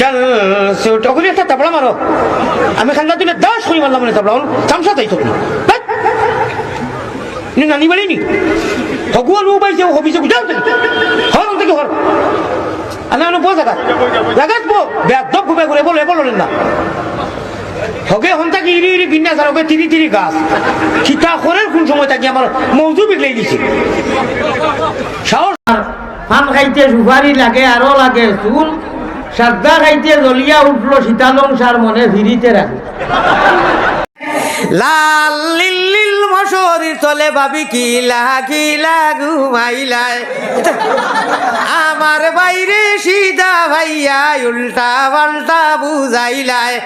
চল ওগুলি একটা মারো। আমি খান্না দিলে দাস করি মারলাম মানে তাবড়া। চামচা তাই তো। নানি বাড়ি নি? হগুয়া লো পাইছে হবিছে গুজাও থেকে হর থেকে হর। আনা আনো বো জায়গা জায়গাত বো বেদব ঘুমে ঘুরে বলে বললেন না হগে হন থাকি ইরি ইরি বিন্যাস, আর হগে তিরি তিরি গাছ। খিতা করের কোন সময় থাকি আমার মৌজু বিগলাই দিছে। সাহস। পান খাইতে সুপারি লাগে আরও লাগে, চুল সাদ্দা খাইতে জলিয়া উঠল শীতালং সার মনে ফিরিতে রাখে। লাল লিল লিল মশরির তলে ভাবি কিলা কিলা ঘুমাইলায় আমার বাইরে সিধা ভাইয়া উল্টা পাল্টা বুঝাইলায়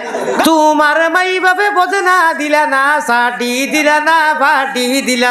তোমার মাই বাপে বোঝে না দিলা না সাটি দিলা না, ফাটি দিলা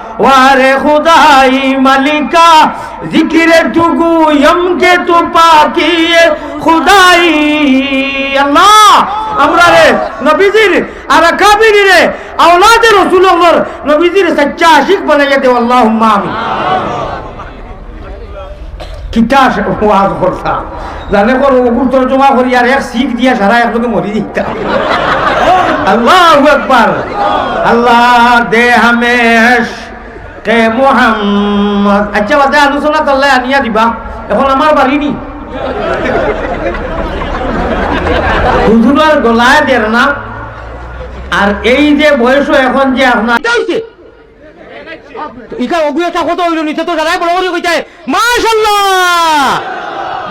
ওয়ারে খুদাই মালিকা, জিকিরে টুকু ইয়মকে তু পাকিয়ে। খুদাই আল্লাহ, আমরা রে নবীজির আর কাবিরি রে, আওলাদে রাসূলুল্লাহ নবীজির সচ্চা আশিক বানাইয়া দেও, আল্লাহুম্মা আমিন। কিতা ওয়াজ করতা? জানে কর ওগুর তর্জমা করি আর এক শিখ দিয়া সারা একলোকে মরি দিতা। আল্লাহু আকবার। আল্লাহ দে হামেশ আচ্ছা বাদে আলোচনা আনিয়া দিবা। এখন নি। এই যে এখন যে আপনার ইকা অভিজ্ঞতা কত হইল নিতে তো যারাই বড় করে কইতে মাশাল্লাহ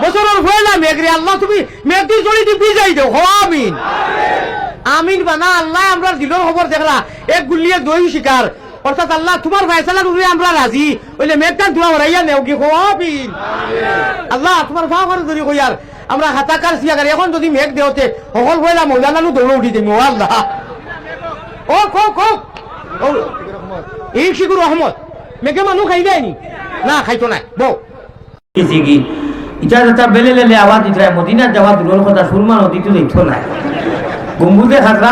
বছরের না মেঘরি আল্লাহ তুমি হওয়া আমিন। আমিন বানা, আল্লাহ আমরা দিলর খবর দেখলা। এক গুলিয়ে দই শিকার অর্থাৎ আল্লাহ তোমার ফয়সালার উপরে আমরা রাজি। ওইলে মেঘটা দোয়া হরাইয়া নেও কি আমিন আল্লাহ, তোমার ভাব করে ধরি কইয়ার আমরা হাতাকার সিয়াগার এখন যদি মেঘ দেওতে সকল হইলা মৌলানানু দৌড় উঠি দিম, ও আল্লাহ। ও কো কো এই শিকুর রহমত। মেঘে মানুহ খাই দেয়নি না? খাইতো নাই। বউ। কি? ইটা যেটা বেলে লেলে আওয়াজ দিতে মদিনা যাওয়া দূরের কথা সুরমা নদীতে দেখতো নাই। গম্বুজে খাতরা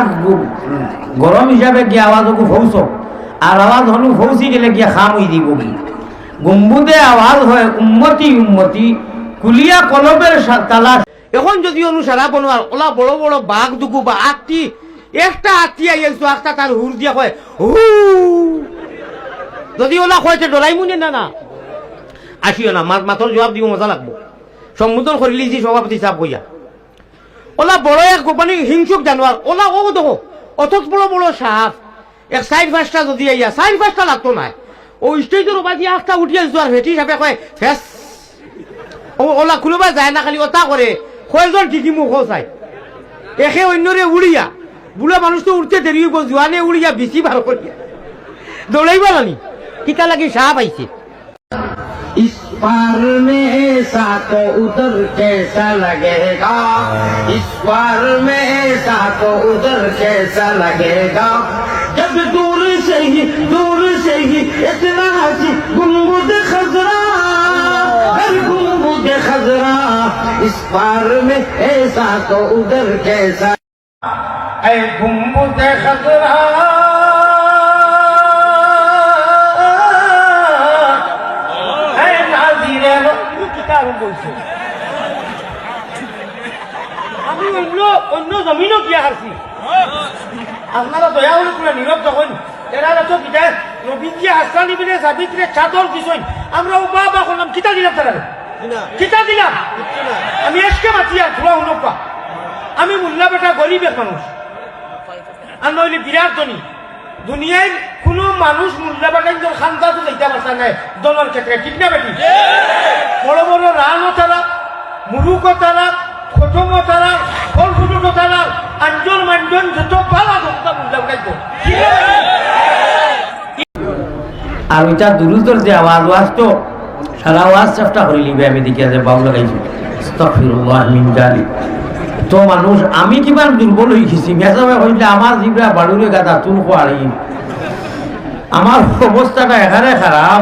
গরম হিসাবে গিয়ে আওয়াজ ওকে ফৌস আর আওয়াজ হলু ফৌসি গেলে গিয়ে খাম হই দিব কি গম্বুদে আওয়াজ হয়, উম্মতি উম্মতি, কুলিয়া কলবের তালাশ। এখন যদি অনুসারা বনোয়ার ওলা বড় বড় বাঘ দুকু বা আটটি একটা আটটি আই আইছো একটা তার হুর দিয়া কয়, হু। যদি ওলা কয়েছে ডলাই মুনে না না। আসিও না, মাত মাতর জবাব দিব মজা লাগবো। সম্বোধন করিলি যে সভাপতি সাহেব কইয়া ওলা বড় এক গোপানি হিংসুক জানোয়ার ওলা ও দেখো, অথচ বড় বড় সাপ। এক সাইড ফাঁসটা যদি আইয়া সাইড ফাঁসটা লাগতো না ও স্টেজের ওপর দিয়ে একটা উঠি আসছো আর ভেটি হিসাবে কয় ফেস ও ওলা কোনোবা যায় না খালি ওটা করে কয়জন ঠিকই মুখ চাই একে অন্যরে উড়িয়া বুড়া মানুষ তো উঠতে দেরি হইব জোয়ানে উড়িয়া বেশি ভালো করিয়া দৌড়াইবা নানি টিকা লাগি সাপ আইছে इस पार में ऐसा तो उधर कैसा लगेगा इस पार में ऐसा तो उधर कैसा लगेगा जब दूर से ही दूर से ही इतना हंसी गुम्बुद खजरा हर गुम्बुद खजरा इस पार में ऐसा तो उधर कैसा ऐ गुम्बुद खजरा ऐ नाज़िरे আমি অন্য অন্য জমিনও গিয়া হারছি আপনারা দয়া হলে পুরা নীরব তখন এরা তো কিতা রবীন্দ্রিয়া হাসান নিবিনে সাবিত্রে চাদর দিছই আমরা ও বা বা করলাম কিতা দিলাম তারা? কিতা দিলাম? আমি এসকে মাতি আর ধোয়া হুনপা আমি মুল্লা বেটা গরিব এক মানুষ আর নইলে বিরাট ধনী। দুনিয়ায় কোনো মানুষ মুল্লা বেটা নিজের খান্দা তো যাইতে পারছে নাই দলের ক্ষেত্রে ঠিক না বেটি? বড় বড় রানও তারা মুরুকও তারা যে আওয়াজ ওয়াজ তো সারা ওয়াজ চেষ্টা করি আমি দেখি আছে লাগাইছি তো মানুষ, আমি কিমান দুর্বল হয়ে গেছি মেসাবে হইলে আমার জিবরা বাড়ুরে গাদা তুন খোয়ারি আমার অবস্থাটা এখানে খারাপ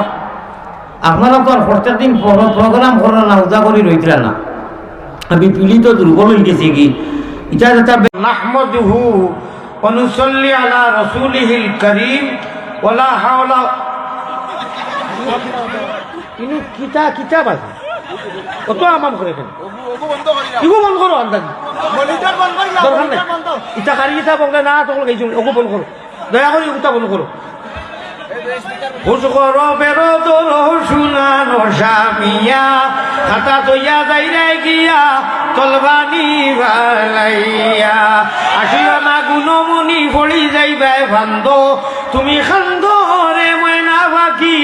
আপনারা তো আর প্রত্যেক দিন প্রোগ্রাম করেন না উদা করি রইছিল না। আমি পীড়িত দুর্বল হইতেছি কি? এটা এটা নাহমদুহু অনুসল্লি আলা রসুলিহিল করিম ওলা হাওলা ইনু কিতা কিতা বাজে কত আমাম করে কেন ইগো বন্ধ করো ইটা কারি ইটা না তখন গেছি ওগো বন্ধ করো। দয়া করে বন্ধ করো। গিয়া ভালাইয়া তুমি খান্দ রে ময়না বাকি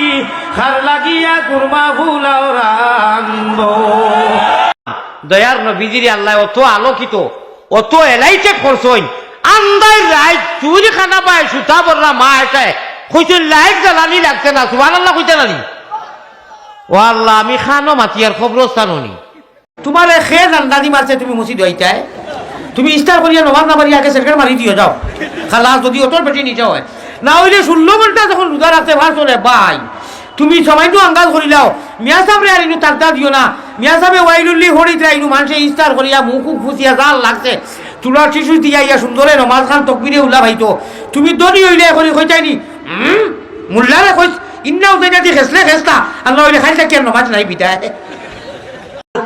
খার লাগিয়া কুরমা ফুলাও রান্দ। দয়ার নবীজির আল্লাহ, অত আলোকিত, অত এলাইতে করছইন আন্দাই রায় চুরি খানা পায়, সুতা বলরা মা এটায় কইছেন লাইট জ্বালানি লাগছে না সুবান আল্লাহ কইতে নানি। ও আল্লাহ আমি খানো মাতিয়ার খবরস্থান হনি তোমার খে জান্দানি মারছে, তুমি মুসি দইতায় তুমি ইস্তার করিয়া নমাজ না মারিয়া আগে সেরকার মারি দিও, যাও। খালা যদি অতর পেটে নিচে হয়। না হইলে ষোলো ঘণ্টা যখন রোজা রাখতে ভার চলে বাই তুমি সময়টো আন্দাজ করিলাও মিয়া সাহেব আর ইনু তাকদা দিও না। মিয়া সাহেবে ওয়াইলুল্লি হরিত ইনু মানুষে ইস্তার করিয়া মুখ ফুসিয়া জাল লাগছে। তুলার শিশু দিয়া ইয়া সুন্দরে, নমাজ খান, তকবিরে উল্লা ভাইতো তুমি দনি হইলে করি কইতাইনি মুল্লারে কই ইন্নাও দেনা দি খেসলে খেসতা আল্লাহ হইলে থাকি আর নমাজ নাই বিদায়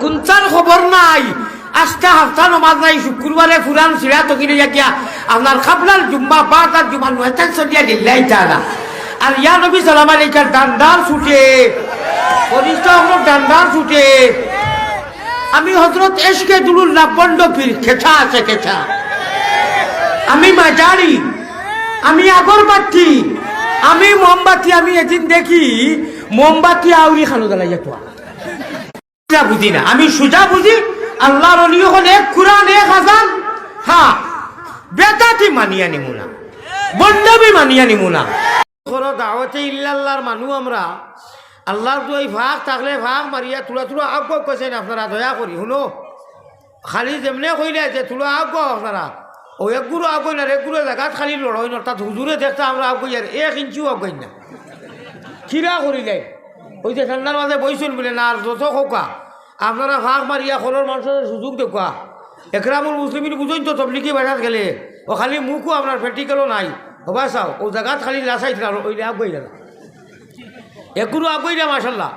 কুঞ্চার খবর নাই। আজকা হাফতা নমাজ নাই, শুক্রবারে ফুরান সিরা তো কিনে যাকিয়া আপনার খাবলার জুম্মা বারটার জুম্মা নয়টান সরিয়া দিল্লাই তালা আর ইয়া নবী সালাম আলাইকার ডান্ডার ছুটে কনিষ্ঠ হলো ডান্ডার ছুটে আমি হজরত এসকে দুলুল বন্ড পীর খেছা আছে, খেছা। আমি মাজারি আমি আগরবাতি আমি মোমবাতি, আমি এদিন দেখি মোমবাতি আউরি খানো জ্বালাই তো সুজা বুঝি না, আমি সুজা বুঝি আল্লাহর অলি হল এক কুরআন এক হাজান হ্যাঁ বেদাতি মানিয়া নিমু না বন্ডাবি মানিয়া নিমু না। দাওয়াতে ইল্লাল্লাহর মানুষ আমরা আল্লাহর তো এই ভাগ থাকলে ভাগ মারিয়া তুলা তুলা আগ কৈছেন আপনারা দয়া করি শুনো। খালি যেমনে কইলে যে তুলা আগ আপনারা। ও এক গুরু আগুন আর গুরু জায়গাত খালি লড়াই না তাত হুজুরে দেখতে আমরা আগুই আর এক ইঞ্চিও আগুই না। খিরা করিলে ওই যে ঠান্ডার মাঝে বইছিল বলে, না আর যত খোকা আপনারা ভাগ মারিয়া খরর মানুষের সুযোগ দেখুয়া একরামুল মুসলিমিন বুঝইন তো তবলিকি বাসাত গেলে। ও খালি মুখও আপনার প্র্যাকটিক্যালও নাই। হবা চাও, ও জায়গাত খালি লাচাইছিল আর ওইলে আগুই না এগুলো আগুই না মাসাল্লাহ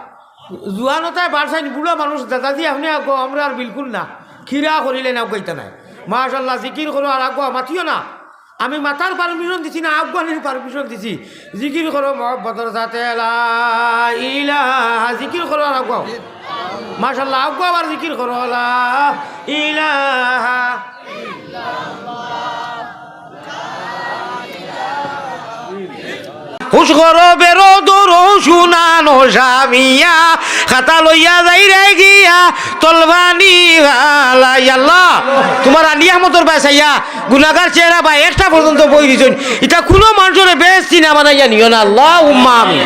জুয়ানতায় বাড়ছাইন বুড়া মানুষ দাদাজি, আপনি আগো আমরা আর বিলকুল না। খিরা করিলেন আগুইতা নাই। মাশাল্লাহ জিকির করো আর আগুয়া মাতিও না। আমি মাতার পারমিশন দিছি না আফগানের পারমিশন দিছি। জিকির করো, মহব্বতর সাথে জিকির করো আর আগো মাশাল্লাহ আগুয়া আবার জিকির করো ইলাহা। হুশ করো বেরো দৌড়ো শুনানো স্বামিয়া খাতা লইয়া যাই রে গিয়া তলবানি আল্লাহ, তোমার আলী আহমদর বাসাইয়া গুনাগার চেহারা বা একটা পর্যন্ত বই দিছেন। এটা কোনো মানুষের বেশ চিনা বানাইয়া নিও না। আল্লাহ উম্মা আমি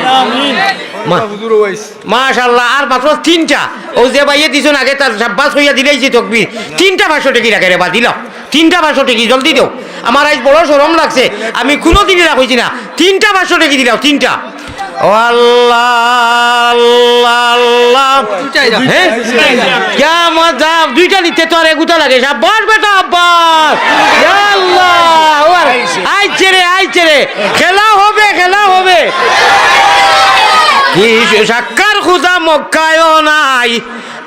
মাশাল্লাহ আর মাত্র তিনটা। ও যে বাইয়ে দিছেন, আগে তার সাব্বাস হইয়া দিলেইছি তকবির। তিনটা পাঁচশো টেকি রাখে রে বা দিল তিনটা পাঁচশো টেকি, জলদি দেও। আমার আজ বড় সরম লাগছে। আমি কোনো দিনই রাখছি না। তিনটা পাঁচশো রেখে দিলাম তিনটা। হ্যাঁ? দুইটা বেটা রে রে। খেলা হবে খেলা হবে। কি সাক্কার খুদা মক্কায়ও নাই।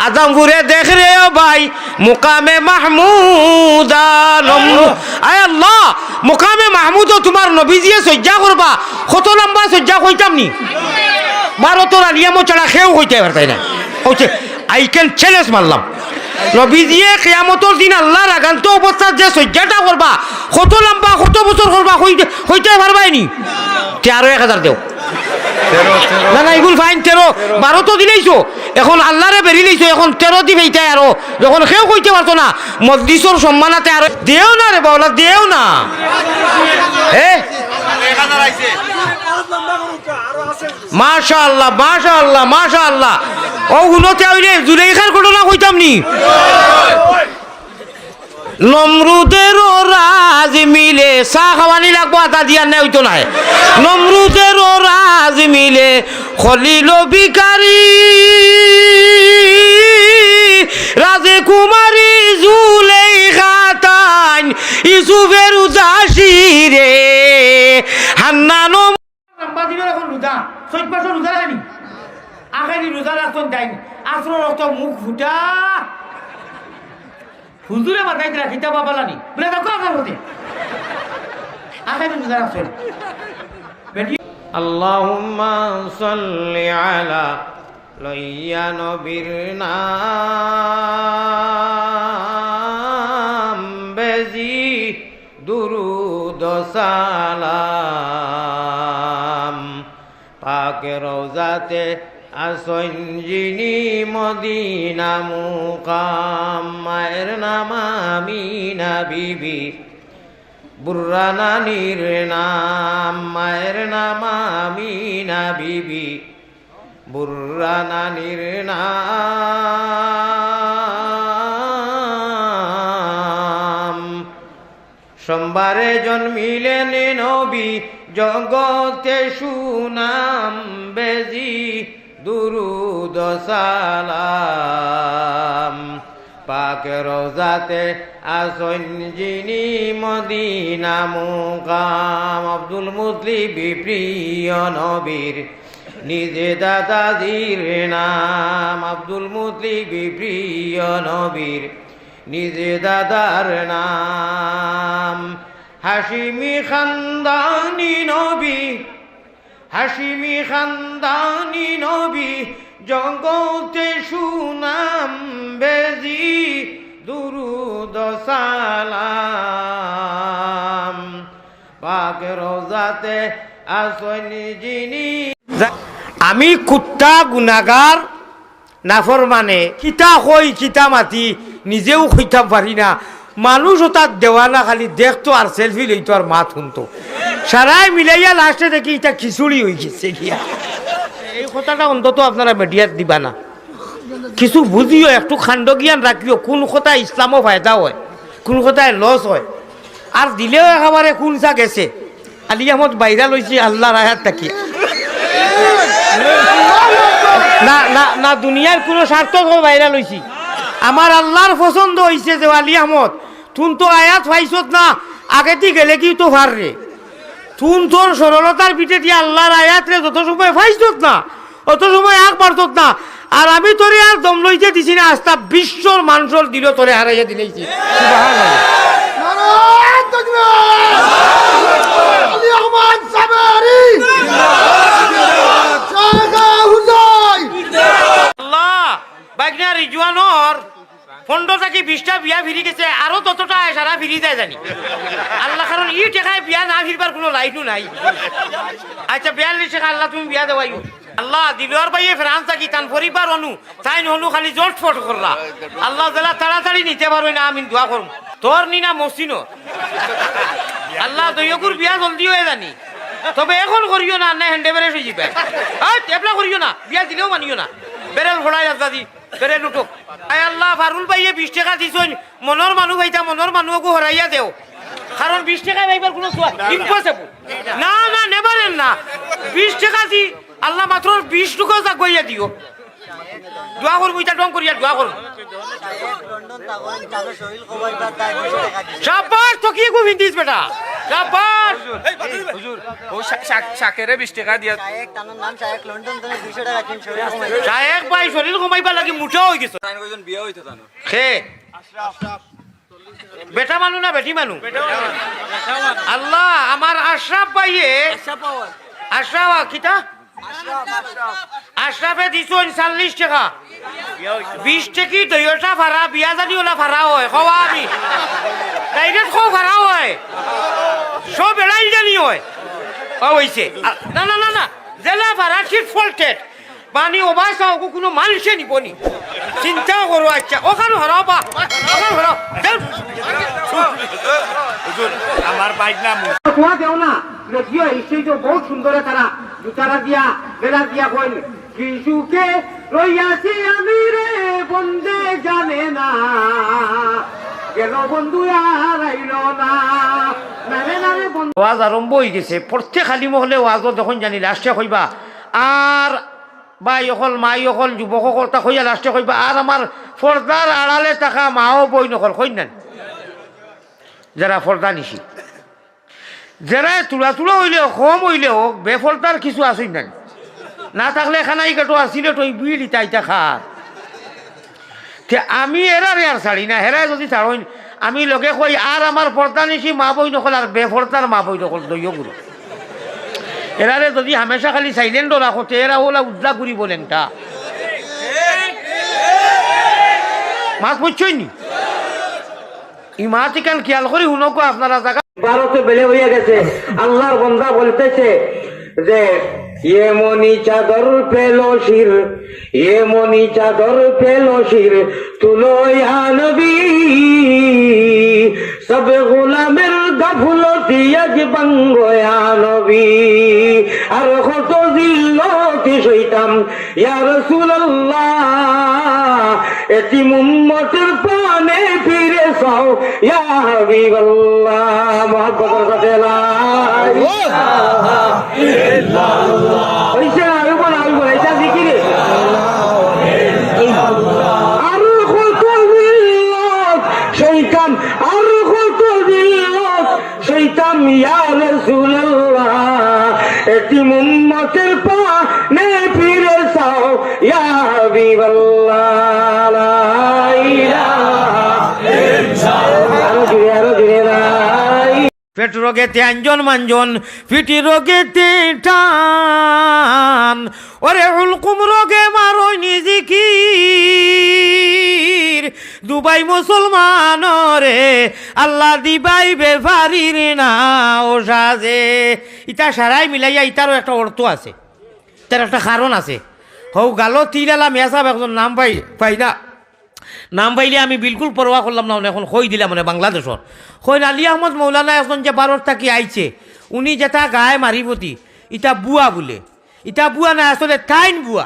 আদমপুরে দেখ রে ভাই, মুকামে মাহমুদ আয় আল্লাহ, মুকামে মাহমুদ তোমার নবীজিয়ে সজ্জা করবা। কত লম্বা সজ্জা কইতাম নি? বারো তোর আলিয়ামো ছাড়া খেয়েও হইতে পারতাই না। হচ্ছে আই ক্যান চ্যালেঞ্জ মারলাম। নবীজিয়ে কেয়ামতর দিন আল্লাহর আগান্ত অবস্থার যে সজ্জাটা করবা, কত লম্বা, কত বছর করবা হইতে পারবাই নি। তেরো এক হাজার দেও। না না এগুলো ফাইন তেরো। বারো তো দিলেইছো। এখন আল্লাহরে বেরি লইছো এখন তেরো দিবে এইটাই আরও। যখন কেউ কইতে পারতো না মজলিসর সম্মানাতে আরও। দেও না রে বাবলা দেও না। মাশা আল্লাহ মাশা আল্লাহ মাশা আল্লাহ ও গুলোতে হইলে জুলেখার ঘটনা কইতাম নি নমরুদেরও রাজ মিলে চাহ খাওয়ানি লাগবো, আটা দিয়া নে হইতো নাই। নমরুদেরও রাজ মিলে, খলিল বিকারি রাজে কুমারী জুলেই খাতান ইসুফের উদাসী রে হান্নানো লম্বা এখন রোজা চৈত মাসের রোজা রাখনি আখেরি রোজা রাখতেন দেয়নি আসর রক্ত মুখ ফুটা। হুজুরে মাথায় দিলা খিতা বাবালানি বলে দেখো আখার হতে আখেরি রোজা রাখছেন বেটি اللهم صل على লইয়া নবীর নাম বেজি দুরুদ সালাম পাক রোজাতে আসন যিনি মদিনা মুকাম মায়ের নাম আমিনা বিবি বুর্রানানির নাম মায়ের নাম আমিনা বিবি বুর্রানানির নাম সোমবারে জন্মিলেন নবী, জগতে সুনাম বেজি। দুরুদ সালাম পাক রোজাতে আসন যিনি মদিনা মুকাম। আব্দুল মুতলিবি প্রিয় নবীর নিজে দাদাজির নাম। আব্দুল মুতলিবি প্রিয় নবীর নিজে দাদার নাম। হাসিমি খানদানি নবী হাসিমি খানদানি নবী, জগতে সুনাম বেজি, দুরুদ সালাম। পাক রোজাতে আসনি যিনি আমি কুত্তা গুনাগার নাফর মানে কিতা কই, কিতা মাতি, নিজেও কইতাম পারি না। মানুষ তার দেওয়ানা খালি দেখতো আর সেলফি লইতো আর মাত শুনতো। সারাই মিলাইয়া লাস্টে দেখি এটা খিচুড়ি হয়ে গেছে গিয়া। এই কথাটা অন্তত আপনারা মিডিয়াত দিবা না। কিছু বুঝিও, একটু খাণ্ড জ্ঞান রাখিও, কোন কথা ইসলামও ফায়দা হয়, কোন কথায় লস হয়। আর দিলেও একেবারে কোন চা গেছে। আলি আহমদ বাইরা লইছি আল্লাহ রাহাত থাকি না না না, দুনিয়ার কোনো স্বার্থ বাইরা লইছি আমার আল্লাহর পছন্দ হইছে যে আলী আহমদ তুন তো আয়াত পাইছত না আগে আগেতে গেলে কি তো ভার রে? তুন তোর সরলতার পিঠে দিয়ে আল্লাহর আয়াত রে যত সময় পাইছত না অত সময় আগ পারত না। আর আমি তোরে আর দম লইতে দিছি না আস্তা বিশ্বর মানুষের দিল তোরে হারাইয়া দিলেছি আল্লাহ বাইকনা রিজওয়ানোর পনেরো থাকি বিশটা বিয়া ফিরি গেছে আরও ততটা সারা ফিরি যায় জানি। আল্লাহ কারণ ই টেকায় বিয়া না ফিরবার কোনো লাইনও নাই। আচ্ছা বিয়াল্লিশ টাকা আল্লাহ, তুমি বিয়া দেওয়াই আল্লাহ দিলওয়ার ভাইয়ে ফ্রান্স থাকি তান পরিবার অনু, তাই নহনু খালি জোট ফট করলা আল্লাহ জেলা তাড়াতাড়ি নিতে পারবে না আমি দোয়া করুন তোর নিনা মসিনো আল্লাহ দৈয়কুর বিয়া জলদি হয়ে জানি। তবে এখন করিও না না হেন্ডে বেড়ে হয়ে যাবে এবলা করিও না, বিয়া দিলেও মানিও না। বেরেল ফোড়াই দাদি বেরেল উঠুক আয় আল্লাহ ফারুল ভাইয়ে বিশ টাকা দিছন মনের মানুষ ভাইটা মনের মানুহকো হরাইয়া দেও। কারণ বিশ টাকা ভাইবার কোনো ইম্পসিবল না না। নেবারেন না বিশ টাকা দি আল্লাহ মাত্র বিশ টুকু জাগইয়া দিও দোয়া করব এটা ডং করিয়া দোয়া করব তো কি বেটা। শাবাশ হুজুর ও শাকেরে বিশ টাকা দিয়া শায়েক তানোর নাম শায়েক লন্ডন থেকে দুইশো টাকা কিন শরীর কমাই শায়েক ভাই শরীর কমাইবা লাগি মুঠা গেছে। কয়জন বিয়ে হইতো জানো খে। বেটা মানু না বেটি মানু? আল্লাহ আমার আশরাফ ভাইয়ে আশরাফ কিতা? আশরাফে দিছো চাল্লিশ টাকা। বিশ টাকি দুইটা ভাড়া, বিয়া জানি ওলা ভাড়া হয় খোৱা আমি। ডাইরেক্ট খো ভাড়া হয়। সব এলাই জানি হয়। ও হইছে না না না জেলা ভাড়া ঠিক ফল্টেড। মানে ওবাই চাও কোনো মানুষে নিবনি চিন্তা করো আচ্ছা। ওখানে হরাও বা ওখানে হরাও। আমার বাইক নাম তোমা দেও না। তো বহুত সুন্দর তারা জুতারা দিয়া বেলা দিয়া কইল কিছুকে রইয়াছি আমি রে বন্দে জানে না। কেন বন্ধু আর আইল না। নারে নারে বন্ধু। ওয়াজ আরম্ভ হয়ে গেছে। প্রত্যেক খালি মহলে ওয়াজও যখন জানি লাস্টে কইবা আর বাই অকল মাই অকল যুৱকসকল তাক কইয়া লাস্টে কইবা আর আমার ফর্দার আড়ালে থাকা মাও বই নকল কই না যারা ফর্দা নিছি যারা তুলা তুলা হইলে কম হইলে হোক বেফর্দার কিছু আসই নাই। না থাকলে খানাই কাটো আসিলে তো বিড় ইটা ইটা খার আমি এরারে আর ছাড়ি না হেরাই যদি ছাড়ই আমি লগে কই আর আমার পর্দা নিছি মা বই নকল আর বেফর্দার মা বই নকল দইয় গুরু এরারে যদি হামেশা খালি সাইলেন্ট রাখো তে এরা ওলা উদ্লা করি বলেন তা মাছ বুঝছই নি? ই মাছ ইকান খেয়াল করি, শুনকো আপনারা জায়গা ভারতে বেলে হইয়া গেছে। আল্লাহর বন্দা বলতেছে যে, এ মনি চাদর পেল শির, এ মনি চাদর পেল শির, তুলো নবী সব গোলামের বাঙ্গয়া নবী আর কত জিল্লতি সইতাম ইয়া রাসূলুল্লাহ এটি মুম্মতের পানে ফিরে সাও ইয়া হাবিবাল্লাহ। মহব্বতের সাথে লা ইল্লাল্লাহ ইয়া রাসূলুল্লাহ এটি মুম্মতের পেট রোগেতে আঞ্জন মাঞ্জন পিটি রোগেতে টান ওরে উলকুম রোগে মারো নিজিকির দুবাই মুসলমান রে, আল্লাহ দিবাই বেফারির না ও সাজে। ইটা সারাই মিলাইয়া ইটারও একটা অর্থ আছে তার একটা কারণ আছে। হৌ গালো তিলালা মেসাব একজন নাম পাই পাই না নাম পাইলে আমি বিলকুল পরোয়া করলাম না এখন কই দিলাম মানে বাংলাদেশর কই আলী আহমদ মৌলানা এখন যে ভারত থাকি আইছে, উনি যেটা গায়ে মারিবতি ইটা বুয়া বলে। ইটা বুয়া না আসলে টাইন বুয়া।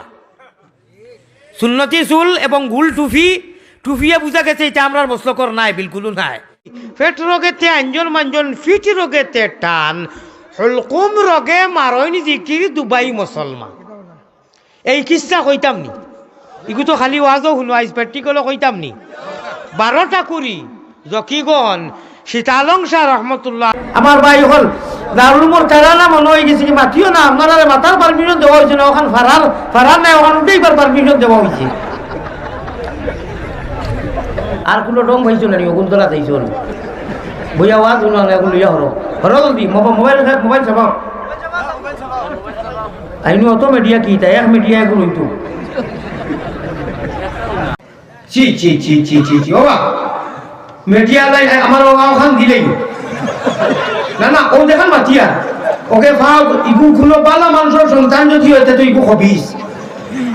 সুন্নতি চুল এবং গুল টুফি, টুফিয়ে বুঝা গেছে এটা আমরা মস্লকর নাই বিলকুলও নাই। পেট রোগেতে আঞ্জন মাঞ্জন, ফিট রোগেতে টান। হলকুম রোগে মারইন জিকির দুবাই মুসলমান এই কিস্সা কইতাম নি? ইগু তো খালি ওয়াজও শুনো আইস প্র্যাকটিক্যালও কইতাম নি। বারোটা কুড়ি জকিগণ সীতালং শাহ রহমতুল্লাহ। আমার ভাই হল দারুল মোর কারানা মনে হয়ে গেছে কি মাতিও না আপনারা মাতার পারমিশন দেওয়া হয়েছে না ওখান ফারার ফারার নাই ওখান উঠেইবার পারমিশন দেওয়া হয়েছে। আর কোনো রং হয়েছিল না ওগুন্তলা চাইছিল বইয়া ওয়াজ শুনো না এখন লইয়া হরো। হরো জলদি মোবাইল মোবাইল চাপাও আইনি অত মিডিয়া কি তাই এক মিডিয়া এগুলো হইতো। চি চি চি চি চি চি বাবা। মিডিয়া লাই আমার ওখান দিলেই। না না, ও দেখান মাতিয়া ওকে ভাব, ইগু কোনো বালা মানুষের সন্তান যদি হইতে তো ইগু হবিস।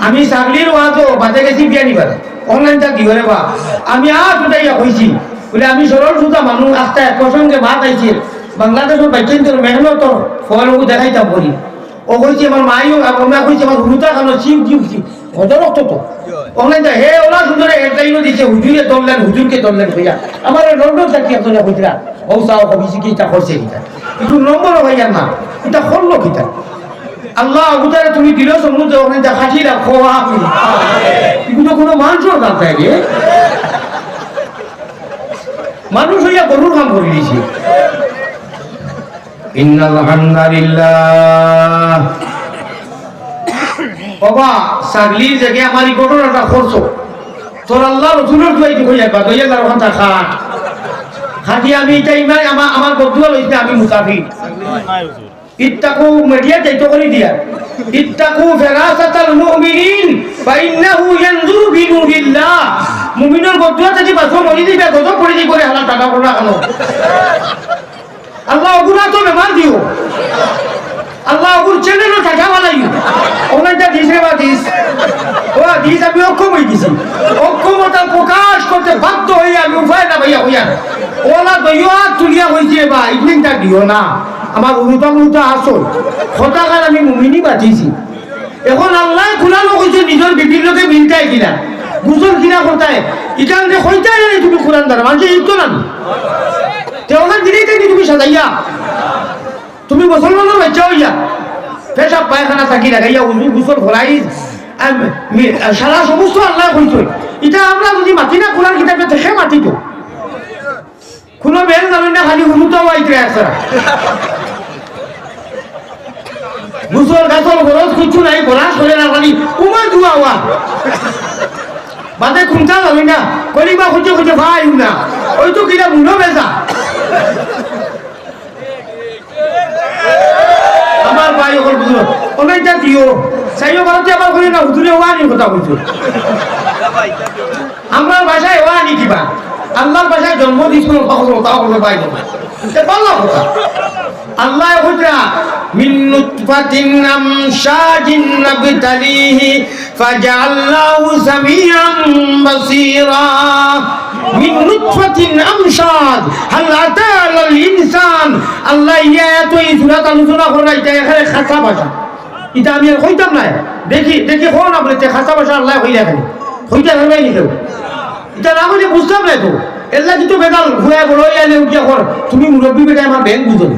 আমি ছাগলির ওয়াজও বাজে গেছি বিয়া নিবার। অনলাইন তা দিও রে বা? আমি আ দুটাইয়া কইছি বলে আমি সরল সুতা মানুষ, আস্তে একসঙ্গে ভাত আইছে। বাংলাদেশের বাইচেন্দ্র মেহনত ফল দেখাইতাম বলি। ও কইছে, আমার মাইও, আমরা কইছে, আমার হুরুতা কানো চিম চিম চিম কত রক্ত তো। অনলাইন তা হে ওলা হেডলাইনও দিছে হুজুরে দললেন হুজুরকে লন্ডন থাকি কি করছে নম্বর হইয়া না এটা আল্লাহ উতারে তুমি দিল সমুদ্র ওখানে যা খাটি রাখো আমি। এগুলো কোনো মানুষের কাজ থাকে মানুষ হইয়া গরুর কাম করে দিয়েছে ইন্নাল বাবা, সাগলির জায়গায় আমার এই ঘটনাটা করছ তোর আল্লাহ রসুলের দুয়াই দিব যাবা দইয়া তার ওখান খাট। খাটি আমি এটা ইমান আমার আমার বদুয়া লইতে আমি মুসাফির। ইত্তাকু মিডিয়া যাইতো করে দিয়া। ইত্তাকু ফিরাসাতাল মুমিনিন, ফাইন্নাহু ইয়ানজুরু বিনুরিল্লাহ মুমিনের বদুয়া যদি বাসো মরি দিবে, গজব পড়ে দিবে হালা টাকা কোনা কেন আল্লাহ ওগুলা তো বেমার দিও। আল্লাহ ওগুর চ্যানেলও টাকা বানাইও ওখানটা দিস রে বা দিস। ও, দিস আমি অক্ষম হয়ে গেছি। অক্ষমতা প্রকাশ করতে বাধ্য হয়ে আমি উপায় না ভাইয়া হইয়া ওলা দইয়া তুলিয়া হয়েছে বা ইভিনিংটা দিও না। আমার উরুতা উরুতা আসল। হতাকার আমি মুমিনি বাঁচিয়েছি এখন আল্লাহ খুলানো হয়েছে নিজের বিপির লোকে মিলটাই কিনা। গুজল কিনা করতায় ইটান যে কইতাই নাই, তুমি কোরআন দ্বারা মানুষের ইতো না দিলেই থাকি তুমি সাজাইয়া। তুমি মুসলমানের বাচ্চা হইয়া পেশাব, পায়খানা থাকি লাগাইয়া উজু, গুসল মি- সারা সমস্ত আল্লাহ কইতো এটা আমরা যদি মাতি না, কোরআন কিতাবে মাতি তো। কোনো বেল জানো না, খালি হুমুতাও আইতে আছে। গুসল গাছল গরজ কিছু নাই গলাস করে না, খালি উমা দুয়া ওয়া। বাদে খুঁজা যাবি না কলিবা খুঁজে খুঁজে ভাই না ওই তো কিনা মুনো বেজা। আমার ভাই অকল বুঝলো। অনেকটা দিও চাইও ভারতে আবার করি না হুদুরে ওয়ানি কথা কইছো আমার ভাষায় ওয়ানি কিবা? আল্লাহর ভাষায় জন্ম দিছিল সকল তাও পাই না আল্লাহ হুজরা মিন নুতফাতিন আমশাজ হাল আতা ইনসান। আল্লাহ ইয়া তো এই সূরা আলোচনা করে এটা এখানে খাসা ভাষা এটা আমি আর কইতাম না। দেখি দেখি কোন আপনি খাসা ভাষা আল্লাহ কইলা এখানে কইতা হবে নি কেউ। এটা না হলে বুঝতাম না তো। এল্লা কিন্তু বেদাল ঘুরে বড় আইলে উঠিয়া কর, তুমি মুরব্বী বেটা আমার ব্যাংক বুঝো।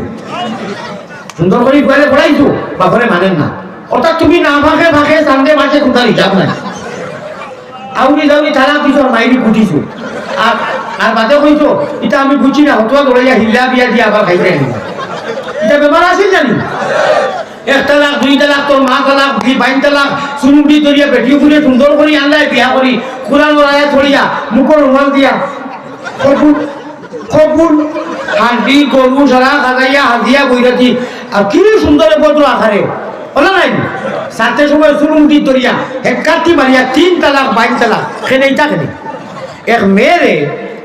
সুন্দর করে ঘুরে পড়াইছো বাপরে মানেন না। অর্থাৎ তুমি না ভাগে ভাগে সামনে মাসে কোথাও হিসাব নাই। আউরি যাউরি থানা দিছো মাইরি কুটিছো আর আর বাদে কইছো এটা আমি বুঝি না হতোয়া দৌড়াইয়া হিল্লা বিয়া দিয়ে আবার খাইতে আনি এটা বেমার আছিল জানি? একটা লাখ দুই লাখ তোর মা তালাক বাইন তালাক চুনুটি ধরিয়া বেটি ফুলে সুন্দর করে আনলাই, বিয়া করি কোরআন লড়াইয়া থরিয়া মুখর রুমাল দিয়া। কবুল কবুল হাঁটি গরু সারা খাজাইয়া হাজিয়া বইরাতি আর কি সুন্দর পত্র আখারে সাথে সময় চুনুটি ধরিয়া হেকাটি মারিয়া তিন তালাক বাইন তালাক, খেনে ইটা খেনে। এক মেয়েরে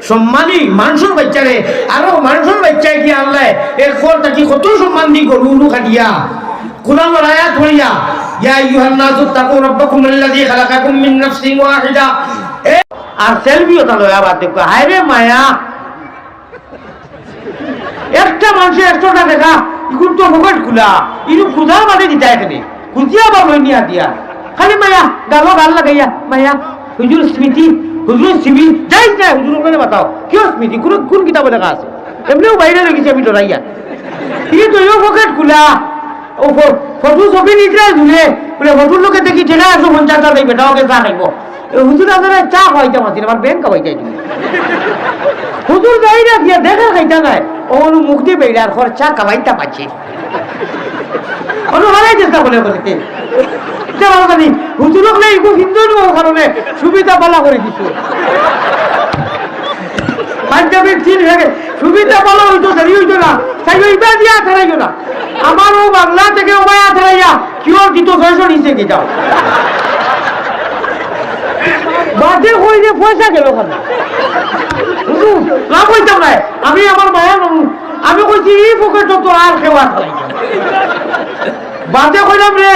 সম্মানী মানুষের বাচ্চারে আরও মানুষের বাচ্চায় কি আনলাই এর পর তাকে কত সম্মান দি গরু উরু কাটিয়া একটা মানুষের একশোটা দেখা। ইগুন তো মুখট খুলা। ইনু খুদা মানে দিতা এখানে। খুঁজিয়া বা লই নিয়া দিয়া। খালি মায়া, গালো গাল লাগাইয়া, মায়া। হুজুর স্মৃতি হুজুর স্মৃতি, যাই যাই হুজুর ওখানে বাতাও কিয় স্মৃতি? কোন কোন কিতাবে লেখা আছে? এমনিও বাইরে রেখেছি আমি ডরাইয়া ই তো ইও পকেট খুলা। ও ফটো ছবি নিকলে ধুলে। বলে ফটোর লোকে দেখি ঠেলা একশো পঞ্চাশ টাকা ওকে চা খাইব। হুজুর আপনারা চা খাওয়াইতে মাসিন আমার ব্যাংক খাওয়াইতে হুজুর যাই না দিয়া দেখা খাইতা নাই ওর মুখ দিয়ে বেড়ে আর খরচা কামাইতা পাচ্ছে অনু হারাই চেষ্টা বলে বলে জানি, হুজুরক নেই হিন্দু কারণে সুবিধা পালা করে দিচ্ছে পাঞ্জাবের চিন হয়ে সুবিধা পালা হইতো হইতো না। দিয়া থারাইও না। আমার ও বাংলা থেকে ও মায়া থারাইয়া কিওর দিত ছয়শো নিচে গে যাও। বাদে যে পয়সা গেল হুজুর, না কইতাম নাই আমি আমার মায়া নমু আমি কইছি এই পকেট তো আর খেওয়া থারাইয়া বাদে কইলাম রে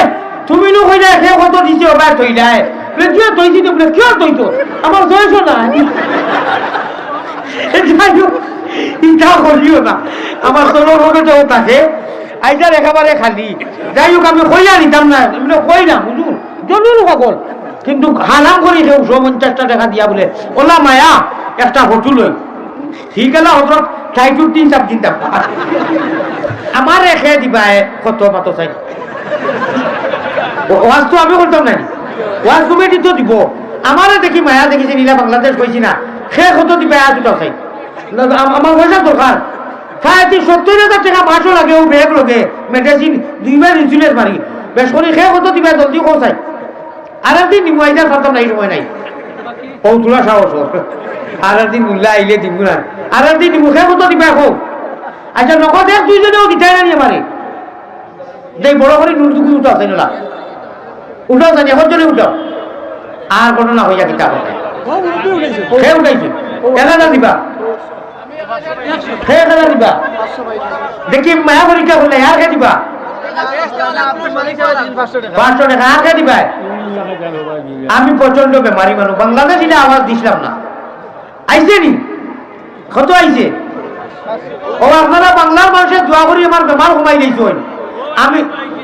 তুমি নো কইলা সে কত দিছে ওবা তৈলাই বলে কিয় তৈছি তো বলে কিয় তৈতো আমার জয়ছ না ইটা করিও না। আমার হবে তো থাকে। আইটার একেবারে খালি। যাই হোক আমি কইয়া নিতাম না কই না বুঝুন জরুর সকল কিন্তু হালাম করি কেউ পঞ্চাশটা টাকা দিয়া বলে, ওলা মায়া, একটা হোটেল ঠিক আছে হজরত চাইটুর তিন চাপ চিন্তা আমার রেখে দিবা কত মাতো চাই। ওয়াজ তো আমি করতাম নাই? ওয়াজ কমিটি তো দিব। আমারে দেখি মায়া দেখিছে নীলা বাংলাদেশ কইছি না। সে কত দিবা এত দুটা চাই। আমার পয়সা দরকার খাইতে সত্তর হাজার টাকা মাসও লাগে ও ব্যাগ লগে। মেডিসিন দুইবার ইন্সুরেন্স মারি বেশ করে সে কত দিবা, জলদি কো চাই। আর একদিন নিবো আইতা পারতাম নাই সময় নাই। ও তোলা সাহস। আর একদিন উল্লা আইলে দিব না আর একদিন নিবো সে কত দিবা হোক আচ্ছা নগদ এক দুইজনেও দিতাই না নিয়ে মারে দেই বড় করে নুরটুকু উঠো আছে না উঠাও জানি এখন জন্য উঠাও আর ঘটনা হইয়া কিতা হবে সে উঠাইছে। কেনা দিবা। সে কেনা দিবা। দেখি মায়া পরীক্ষা করলে আর কে দিবা। পাঁচশো টাকা আর কে দিবা আমি প্রচণ্ড বেমারি মানুষ বাংলাদেশ ইলে আওয়াজ দিছিলাম না। আইছে নি? কত আইছে ও আপনারা বাংলার মানুষের দোয়া করি আমার বেমার ঘুমাই দিয়েছ আমি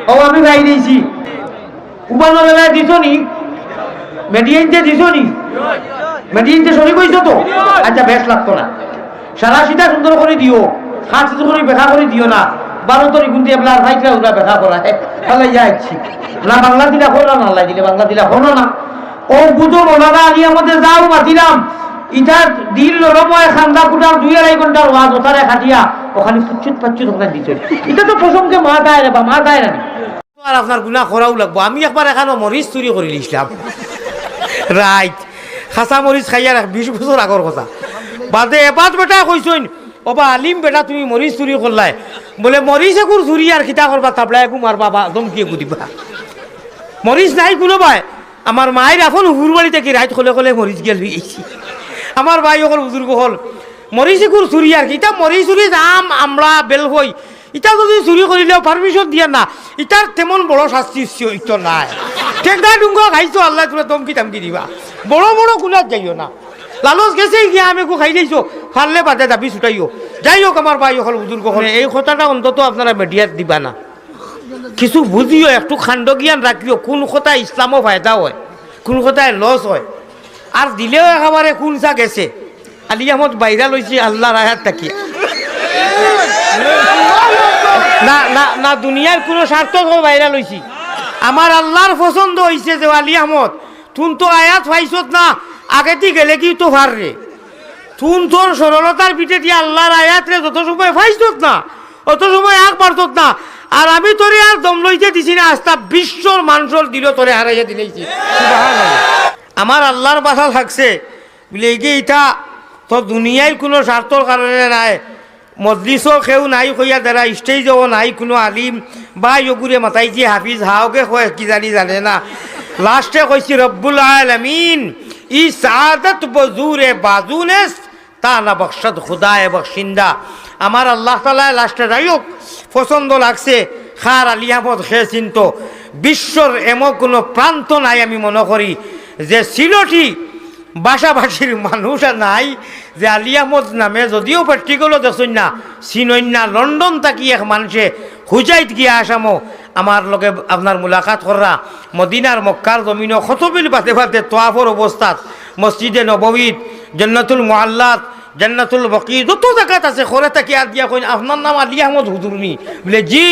ও আমি ভাই দিয়েছি উপানো বেলায় দিছ নি? মেডিয়েনতে দিছো নি? মেডিয়েনতে সরি কইছো তো? আচ্ছা বেশ লাগতো না। সারা সিধা সুন্দর করে দিও খাট করে বেখা করে দিও না। বারো তরি গুনতে আপনার ভাইটা ওরা বেখা করা। তাহলে যাচ্ছি না, বাংলা দিলা হলো না, আল্লাহ দিলে বাংলা দিলা হলো না। ও বুঝো ওনারা আনি আমাদের যাও, মাতিলাম। ইটা দিল নরময় খান্দা কুটার দুই আড়াই ঘণ্টার ওয়াজ ওখানে খাটিয়া ওখানে ফুচ্ছুত পাচ্ছুত ওখানে দিচ্ছে এটা তো প্রসঙ্গে মা দেয় রে বা, মা দেয় না। আর আপনার গুণা করাও লাগবো। আমি একবার এখানে মরিচ চুরি করে নিছিলাম রাইট। খাসা মরিচ খাইয়ার বিশ বছর আগর কথা। বাদে এবাদ বেটা কইসইন ওবা আলিম বেটা, তুমি মরিচ চুরি করলাই। বলে, মরিচ একুর চুরি আর খিতা করবা তাবলা একু মারবা বা দমকিয়ে গুদিবা মরিচ নাই কোনো ভাই আমার মায়ের এখন হুর বাড়িতে কি রাইত খলে খলে মরিচ গেল গেছি আমার ভাই হল বুজুর্গ হল মরিচ একুর চুরি আর কি ইটা মরিচ চুরি যাম আমরা বেল হই ইটা যদি চুরি করিলেও পারমিশন দিয়া না ইটার তেমন বড় শাস্তি ইতো নাই। টেঙ্গা ডুঙ্গা খাইছো, আল্লাহ তোরা দমকি তামকি দিবা। বড় বড় গুণাত যাইও না। লালচ গেছে গিয়া আমি একু খাই দিয়েছ ফাললে বাদে দাবি ছুটাইও। যাই হোক আমার ভাই হল বুজুর্গ হল এই কথাটা অন্তত আপনারা মিডিয়াত দিবা না। কিছু বুঝিও একটু খাণ্ড জ্ঞান রাখিও কোন কথা ইসলামও ফায়দা হয়, কোন কথায় লস হয়। আর দিলেও একেবারে কোন চা গেছে। আলি আহমদ বাইরা লইছে আল্লাহর আয়াত থাকি। না না না দুনিয়ার কোনো স্বার্থ বাইরা লইছি আমার আল্লাহর পছন্দ হয়েছে যে আলী আহমদ তুন তো আয়াত পাইছত না আগেতে গেলে কি তো রে? তুন তোর সরলতার পিঠে দিয়ে আল্লাহর আয়াত রে, যত সময় পাইছত না, অত সময় আগ পারত না। আর আমি তোরে আর দম লইতে দিছি না আস্তা বিশ্বর মানুষের দিল তোরে হারাইয়া দিলেছি আমার আল্লাহর বাসা থাকছে, বলে এই ইটা তো দুনিয়ায় কোনো স্বার্থর কারণে নাই। মজলিসও কেউ নাই কইয়া দ্বারা স্টেজও নাই কোনো আলিম। বা ইগুরে মাতাই যে হাফিজ হাওকে কয়, কি জানি জানে না। লাস্টে কইছি, রব্বুল আলমিন ই سعادت بزور বাজুনেস তা না نبخشد খুদায় বকশিন্দা আমার আল্লাহ তালা লাস্টে যাই হোক পছন্দ লাগছে, খার আলী আহমদ খে চিন্ত বিশ্বর এমন কোনো প্রান্ত নাই আমি মনে করি, যে সিলটি বাসাবাসীর মানুষ নাই যে আলী আহমদ নামে যদিও প্র্যাকটিক্যালও দেখছেন না চিনইন না লন্ডন থাকি এক মানুষে হুজাইত গিয়া আসামো আমার লগে আপনার মুলাকাত করা মদিনার মক্কার জমিনও খতবিল বাতে বাতে তোয়াফর অবস্থাত মসজিদে নববীত জন্নাতুল মোহাল্লাত জান্নাতুল বকি যত জায়গাত আছে খরে থাকি আর দিয়া কইন আপনার নাম আলী আহমদ হুজুর নি? বলে, জি।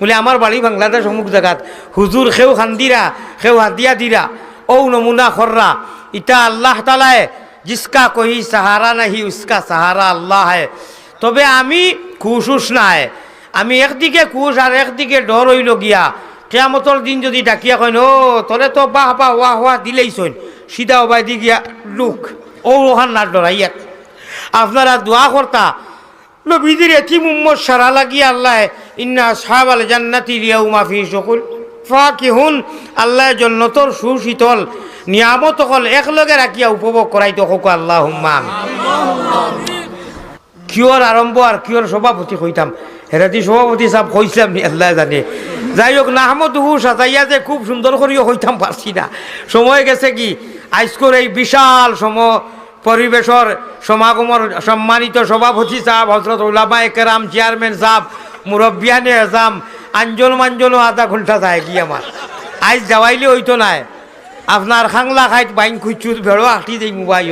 বলে আমার বাড়ি বাংলাদেশ অমুক জায়গাত হুজুর খেউ খান্দিরা খেউ হাদিয়া দিরা ও নমুনা খররা ইটা আল্লাহ তালায় জিসকা কহি সাহারা নাহি উসকা সাহারা আল্লাহ হয় তবে আমি খুশুস নাই আমি একদিকে খুশ আর একদিকে ডর হইল গিয়া কেয়ামতর দিন যদি ডাকিয়া কইন ও তোরে তো বাহ বাহ ওয়াহ ওয়াহ দিলেই চইন সিধা ওবাই দি গিয়া লুক ও ওখান না ডরাইয়া আপনারা দোয়া করতা নবীদের এটি মুম্মদ সারা লাগিয়া আল্লাহ ইন্না সাহাব আল জান্নাতি লিয়াউ মাফি সকল ফাকিহুন। আল্লাহ জন্নতর সুশীতল। নিয়ামত হল একলগে রাখিয়া উপভোগ করাইতে হোক আল্লাহ কিয়র আরম্ভ আর কিয়র সভাপতি কইতাম হেরাতি সভাপতি সাহেব কইছিলাম নি আল্লাহ জানে। যাই হোক নাহমদ হু সাজাইয়া যে খুব সুন্দর করিও হইতাম পারছি না। সময় গেছে কি? আজকের এই বিশাল সম পরিবেশর সমাগমর সম্মানিত সভাপতি সাহেব হজরত উলামা একরাম চেয়ারম্যান সাহেব মুরব্বিয়ানে এজাম আঞ্জল মাঞ্জলও আধা ঘণ্টা যায় কি আমার আজ যাওয়াইলে হইতো নাই। আপনার খাংলা খাইত বাইন খুঁজছুত ভেড়ো আঁটি দেই মোবাইল